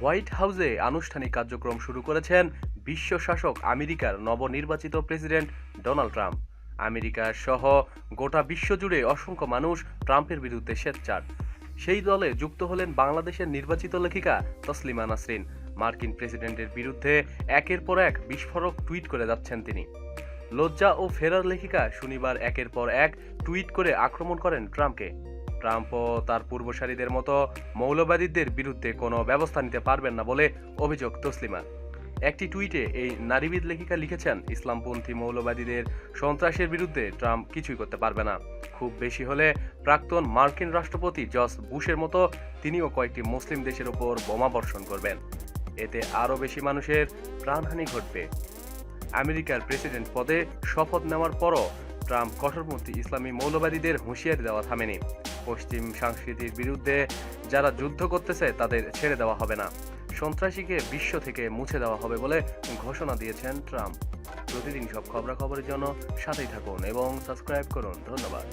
White হাউসে আনুষ্ঠানিক কার্যক্রম শুরু করেছেন বিশ্ব শাসক আমেরিকার নবনির্বাচিত প্রেসিডেন্ট ডোনাল্ড ট্রাম্প। আমেরিকা সহ গোটা বিশ্বজুড়ে অসংখ্য মানুষ ট্রাম্পের বিরুদ্ধে সোচ্চার সেই দলে যুক্ত হলেন বাংলাদেশের নির্বাচিত লেখিকা তসলিমা নাসরিন। মার্কিন প্রেসিডেন্টের বিরুদ্ধে একের পর এক বিস্ফোরক টুইট করে যাচ্ছেন তিনি। লজ্জা ও ফেরার লেখিকা শনিবার একের পর এক টুইট করে আক্রমণ করেন ট্রাম্পকে। ট্রাম্পও তার পূর্বসারীদের মতো মৌলবাদীদের বিরুদ্ধে কোনো ব্যবস্থা নিতে পারবেন না বলে অভিযোগ তসলিমা। একটি টুইটে এই নারীবিদ লেখিকা লিখেছেন, ইসলামপন্থী মৌলবাদীদের সন্ত্রাসের বিরুদ্ধে ট্রাম্প কিছুই করতে পারবে না। খুব বেশি হলে প্রাক্তন মার্কিন রাষ্ট্রপতি জর্জ বুশের মতো তিনিও কয়েকটি মুসলিম দেশের ওপর বোমা বর্ষণ করবেন। এতে আরও বেশি মানুষের প্রাণহানি ঘটবে। আমেরিকার প্রেসিডেন্ট পদে শপথ নেওয়ার পরও ট্রাম্প কঠোরপন্থী ইসলামী মৌলবাদীদের হুঁশিয়ারি দেওয়া থামেনি। পশ্চিম সংস্কৃতির বিরুদ্ধে যারা যুদ্ধ করতেছে, তাদের ছেড়ে দেওয়া হবে না। সন্ত্রাসীকে বিশ্ব থেকে মুছে দেওয়া হবে বলে ঘোষণা দিয়েছেন ট্রাম্প। প্রতিদিন সব খবরাখবরের জন্য সাথেই থাকুন এবং সাবস্ক্রাইব করুন। ধন্যবাদ।